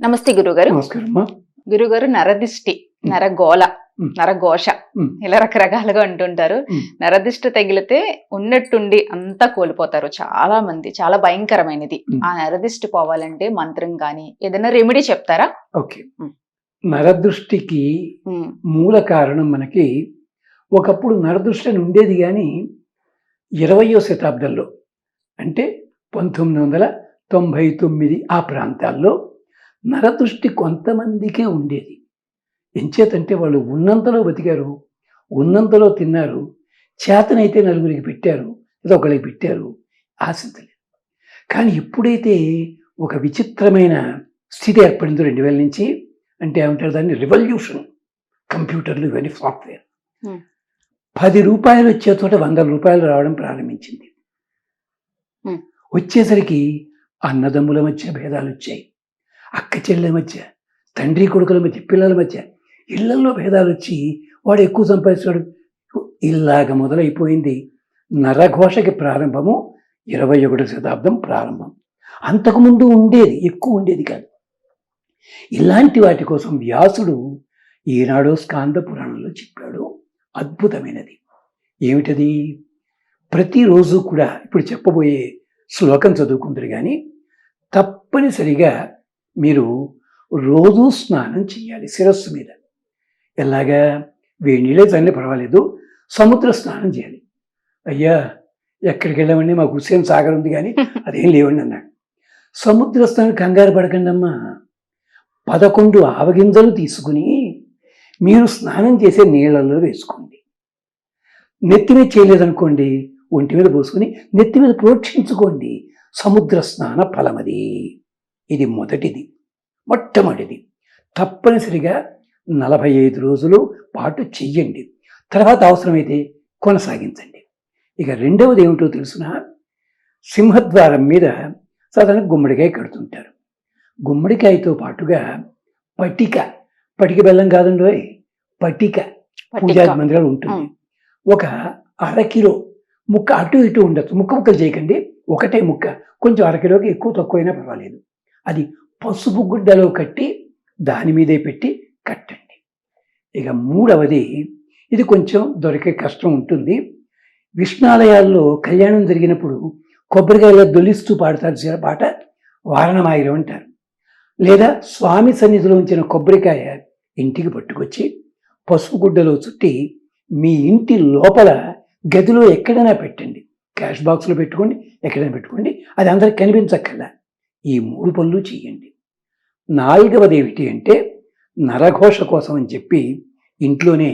నమస్తే గురుగారు గురుగారు నరదిష్టి నరగోళ. నరఘోష. ఇలా రకరకాలుగా అంటుంటారు. నరదిష్టి తగిలితే ఉన్నట్టుండి అంతా కోల్పోతారు చాలా మంది చాలా భయంకరమైనది. ఆ నరదిష్టి పోవాలంటే మంత్రం గాని ఏదైనా రెమెడీ చెప్తారా ఓకే. నరదృష్టికి మూల కారణం మనకి ఒకప్పుడు నరదృష్టి అని ఉండేది కానీ ఇరవయో శతాబ్దంలో అంటే పంతొమ్మిది వందల తొంభై తొమ్మిది ఆ ప్రాంతాల్లో నరదృష్టి కొంతమందికే ఉండేది. ఎంచేతంటే వాళ్ళు ఉన్నంతలో బతికారు ఉన్నంతలో తిన్నారు చేతనైతే నలుగురికి పెట్టారు ఏదో ఒకరికి పెట్టారు ఆశించలేదు. కానీ ఎప్పుడైతే ఒక విచిత్రమైన స్థితి ఏర్పడిందో రెండు వేల నుంచి. అంటే ఏమంటారు దాన్ని? రివల్యూషన్. కంప్యూటర్లు ఇవన్నీ సాఫ్ట్వేర్. పది రూపాయలు వచ్చే చోట వందల రూపాయలు రావడం ప్రారంభించింది. వచ్చేసరికి అన్నదమ్ముల మధ్య భేదాలు వచ్చాయి. అక్క చెల్లెల మధ్య తండ్రి కొడుకుల మధ్య పిల్లల మధ్య ఇళ్ళలో భేదాలు వచ్చి వాడు ఎక్కువ సంపాదిస్తాడు ఇలాగ మొదలైపోయింది నరఘోషకి ప్రారంభము ఇరవై ఒకటో శతాబ్దం ప్రారంభం. అంతకుముందు ఉండేది ఎక్కువ ఉండేది కాదు. ఇలాంటి వాటి కోసం వ్యాసుడు ఈనాడు స్కాంద పురాణంలో చెప్పాడు. అద్భుతమైనది. ఏమిటది? ప్రతిరోజు కూడా ఇప్పుడు చెప్పబోయే శ్లోకం చదువుకుందరు కానీ తప్పనిసరిగా మీరు రోజు స్నానం చేయాలి శిరస్సు మీద. ఎలాగా? వేడి నీళ్ళే చల్లని పర్వాలేదు సముద్ర స్నానం చేయాలి. అయ్యా ఎక్కడికి వెళ్ళామండి? మాకు హుస్సేన్ సాగర్ ఉంది కానీ అదేం లేవండి అన్నాడు. సముద్ర స్నానం కంగారు పడకండి అమ్మా. పదకొండు ఆవగింజలు తీసుకుని మీరు స్నానం చేసే నీళ్ళల్లో వేసుకోండి. నెత్తి మీద చేయలేదనుకోండి ఒంటి మీద పోసుకుని నెత్తి మీద ప్రోక్షించుకోండి. సముద్ర స్నాన ఫలమది. ఇది మొదటిది మొట్టమొదటిది. తప్పనిసరిగా నలభై ఐదు రోజులు పాటు చెయ్యండి. తర్వాత అవసరమైతే కొనసాగించండి. ఇక రెండవది ఏమిటో తెలుసిన? సింహద్వారం మీద సాధారణ గుమ్మడికాయ కడుతుంటారు. గుమ్మడికాయతో పాటుగా పటిక పటిక బెల్లం కాదండి పటిక పూజా. మందిరాలు ఉంటుంది. ఒక అరకిలో ముక్క అటు ఇటు ఉండొచ్చు. ముక్క ముక్కలు చేయకండి. ఒకటే ముక్క. కొంచెం అరకిలోకి ఎక్కువ తక్కువైనా పర్వాలేదు. అది పసుపు గుడ్డలో కట్టి దాని మీదే పెట్టి కట్టండి. ఇక మూడవది ఇది కొంచెం దొరికే కష్టం ఉంటుంది. విష్ణాలయాల్లో కళ్యాణం జరిగినప్పుడు కొబ్బరికాయలో దొలిస్తూ పాడతారు చిన్న పాట వారణమాయిరం అంటారు. లేదా స్వామి సన్నిధిలో ఉంచిన కొబ్బరికాయ ఇంటికి పట్టుకొచ్చి పసుపు గుడ్డలో చుట్టి మీ ఇంటి లోపల గదిలో ఎక్కడైనా పెట్టండి. క్యాష్ బాక్స్లో పెట్టుకోండి ఎక్కడైనా పెట్టుకోండి అది అందరికి కనిపించక్కర్లా. ఈ మూడు పనులు చేయండి. నాలుగవది ఏమిటి అంటే నరఘోష కోసం అని చెప్పి ఇంట్లోనే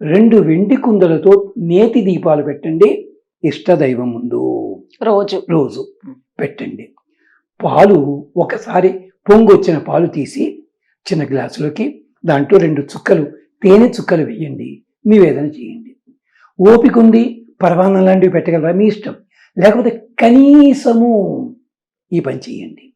రెండు వెండి కుందలతో నేతి దీపాలు పెట్టండి. ఇష్టదైవం ముందు రోజు. రోజు పెట్టండి. పాలు ఒకసారి పొంగు వచ్చిన పాలు తీసి చిన్న గ్లాసులోకి దాంట్లో రెండు చుక్కలు తేనె చుక్కలు వేయండి. నివేదన చేయండి. ఓపిక ఉంది పరమాన్నం లాంటివి పెట్టగలరా? మీ ఇష్టం. లేకపోతే కనీసము ఈ పని చేయండి.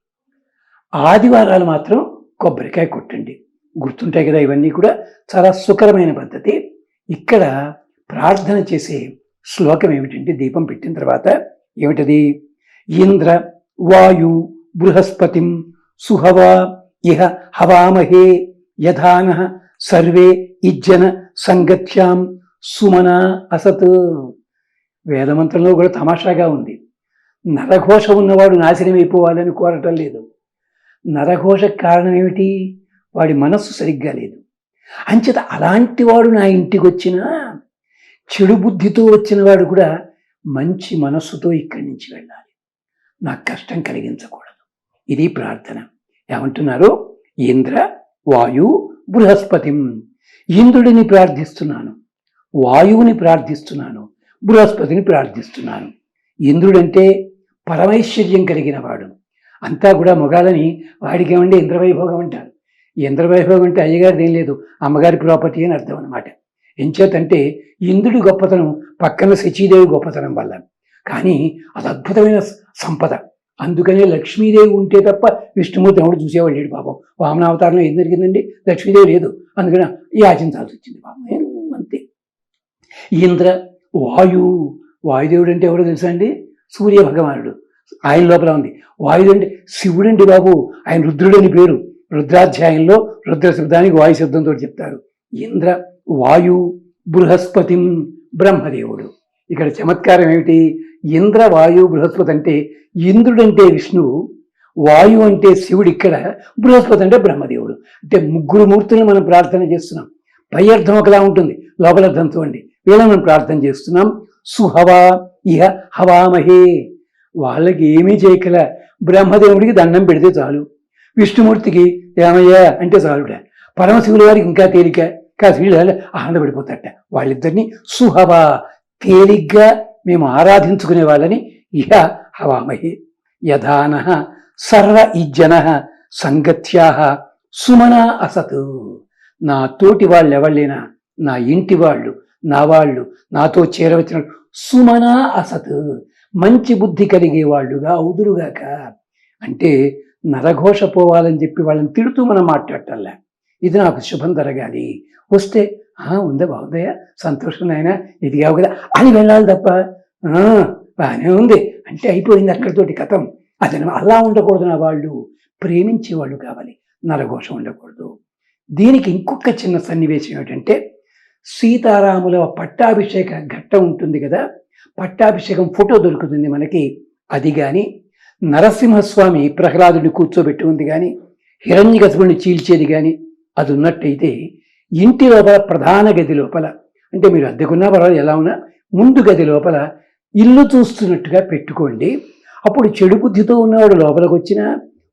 ఆదివారాలు మాత్రం కొబ్బరికాయ కొట్టండి. గుర్తుంటాయి కదా ఇవన్నీ కూడా చాలా సుకరమైన పద్ధతి. ఇక్కడ ప్రార్థన చేసే శ్లోకం ఏమిటంటే దీపం పెట్టిన తర్వాత ఏమిటది? ఇంద్ర వాయు బృహస్పతిం సుహవా ఇహ హవామహే యథాన సర్వే ఇజ్జన సంగత్యాం సుమన అసత్. వేదమంత్రంలో కూడా తమాషాగా ఉంది. నరఘోష ఉన్నవాడు నాశనం అయిపోవాలని కోరటం లేదు. నరఘోష కారణం ఏమిటి? వాడి మనస్సు సరిగ్గా లేదు. అంచేత అలాంటి వాడు నా ఇంటికి వచ్చినా చెడు బుద్ధితో వచ్చిన వాడు కూడా మంచి మనస్సుతో ఇక్కడి నుంచి వెళ్ళాలి. నాకు కష్టం కలిగించకూడదు. ఇది ప్రార్థన. ఏమంటున్నారు? ఇంద్ర వాయు బృహస్పతిం. ఇంద్రుడిని ప్రార్థిస్తున్నాను. వాయువుని ప్రార్థిస్తున్నాను. బృహస్పతిని ప్రార్థిస్తున్నాను. ఇంద్రుడంటే పరమైశ్వర్యం కలిగిన వాడు అంతా కూడా మొగాలని వాడికి ఏమంటే ఇంద్రవైభోగం అంటారు. ఇంద్రవైభోగం అంటే అయ్యగారిది ఏం లేదు. అమ్మగారి ప్రాపర్టీ అని అర్థం అనమాట ఎంచేతంటే ఇంద్రుడి గొప్పతనం పక్కన శచీదేవి గొప్పతనం వల్ల. కానీ అది అద్భుతమైన సంపద. అందుకనే లక్ష్మీదేవి ఉంటే తప్ప విష్ణుమూర్తి ఎవడు చూసేవాడు లేడు పాపం. వామనావతారంలో ఏం జరిగిందండి? లక్ష్మీదేవి లేదు. అందుకని యాచించాల్సి వచ్చింది పాపం. అంతే. ఇంద్ర వాయు వాయుదేవుడు అంటే ఎవరో తెలుసా అండి? సూర్య భగవానుడు. ఆయన లోపల ఉంది. వాయుడు అంటే శివుడండి బాబు. ఆయన రుద్రుడని పేరు. రుద్రాధ్యాయంలో రుద్ర శబ్దానికి వాయు శబ్దంతో చెప్తారు. ఇంద్ర వాయు బృహస్పతిం బ్రహ్మదేవుడు. ఇక్కడ చమత్కారం ఏమిటి? ఇంద్ర వాయు బృహస్పతి అంటే ఇంద్రుడంటే విష్ణువు వాయు అంటే శివుడు ఇక్కడ. బృహస్పతి అంటే బ్రహ్మదేవుడు. అంటే ముగ్గురు మూర్తులను మనం ప్రార్థన చేస్తున్నాం. పై అర్థం ఒకలా ఉంటుంది. లోపల అర్థం చూడండి. వీళ్ళని మనం ప్రార్థన చేస్తున్నాం. సుహవా ఇహ హవామహే. వాళ్ళకి ఏమీ చేయకల. బ్రహ్మదేవుడికి దండం పెడితే చాలు. విష్ణుమూర్తికి ఏమయ్యా అంటే చాలుడా పరమశివుల వారికి ఇంకా తేలిక. కాదు వీళ్ళు ఆనందపడిపోతారట. వాళ్ళిద్దరిని సుహవా. తేలిగ్గా మేము ఆరాధించుకునే వాళ్ళని ఇహ హవామహే. యథాన సర్వ ఇజ్జన సంగత్యా సుమన అసత్. నా తోటి వాళ్ళు ఎవళ్ళైనా నా ఇంటి వాళ్ళు నా వాళ్ళు నాతో చేరవచ్చిన సుమన అసత్. మంచి బుద్ధి కలిగే వాళ్ళుగా అవుదురుగాక అంటే నరఘోష పోవాలని చెప్పి వాళ్ళని తిడుతూ మనం మాట్లాడటల్లా ఇది నాకు శుభం జరగాలి. వస్తే ఉందా బాగుందయ్యా? సంతోషం అయినా ఇదిగావు కదా? అని వెళ్ళాలి తప్ప. బాగానే ఉంది. అంటే అయిపోయింది అక్కడితోటి కథం. అతను అలా ఉండకూడదు నా వాళ్ళు. ప్రేమించే వాళ్ళు కావాలి. నరఘోషం ఉండకూడదు. దీనికి ఇంకొక చిన్న సన్నివేశం ఏమిటంటే సీతారాముల పట్టాభిషేక ఘట్టం ఉంటుంది కదా పట్టాభిషేకం ఫోటో దొరుకుతుంది మనకి. అది కానీ నరసింహస్వామి ప్రహ్లాదుడిని కూర్చోబెట్టి ఉంది కానీ హిరణ్యగసుడిని చీల్చేది కానీ అది ఉన్నట్టయితే ఇంటి లోపల ప్రధాన గది లోపల అంటే మీరు అద్దెకున్నా పర్వాలేదు ఎలా ఉన్నా ముందు గది లోపల ఇల్లు చూస్తున్నట్టుగా పెట్టుకోండి. అప్పుడు చెడు బుద్ధితో ఉన్నవాడు లోపలికి వచ్చినా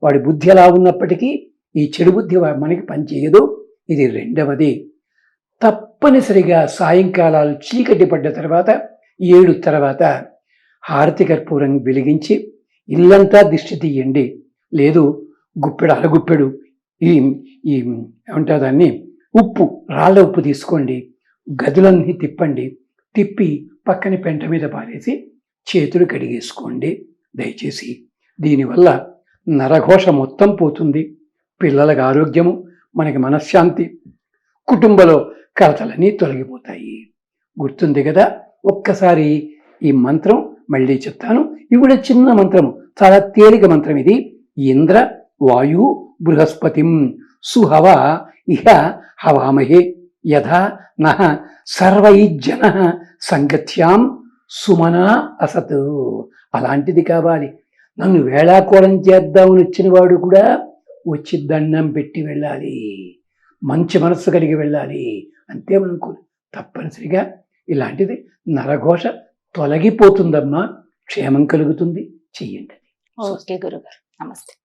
వాడి బుద్ధి ఎలా ఉన్నప్పటికీ ఈ చెడు బుద్ధి మనకి పనిచేయదు. ఇది రెండవది. తప్పనిసరిగా సాయంకాలాలు చీకటి పడ్డ తర్వాత ఏడు తర్వాత హారతి కర్పూరం వెలిగించి ఇల్లంతా దిష్టి తీయండి. లేదు గుప్పెడు అరగుప్పెడు ఈ ఈ ఏమంటారు దాన్ని? ఉప్పు రాళ్ళ ఉప్పు తీసుకోండి. గదులన్నీ తిప్పండి. తిప్పి పక్కన పెంట మీద పారేసి చేతులు కడిగేసుకోండి. దయచేసి దీనివల్ల నరఘోష మొత్తం పోతుంది. పిల్లలకు ఆరోగ్యము మనకి మనశ్శాంతి. కుటుంబంలో కలతలన్నీ తొలగిపోతాయి. గుర్తుంది కదా? ఒక్కసారి ఈ మంత్రం మళ్ళీ చెప్తాను. ఇది కూడా చిన్న మంత్రము. చాలా తేలిక మంత్రం ఇది. ఇంద్ర వాయు బృహస్పతిం సుహవ ఇహ హవామహే యథా నహ సర్వైజన సంగత్యాం సుమనా అసత్. అలాంటిది కావాలి. నన్ను వేళాకోళం చేద్దామని వచ్చిన వాడు కూడా వచ్చి దండం పెట్టి వెళ్ళాలి. మంచి మనస్సు కలిగి వెళ్ళాలి అంతే తప్పనిసరిగా ఇలాంటిది నరఘోష తొలగిపోతుందమ్మా. క్షేమం కలుగుతుంది. చెయ్యండి. ఓకే గురుగారు. నమస్తే.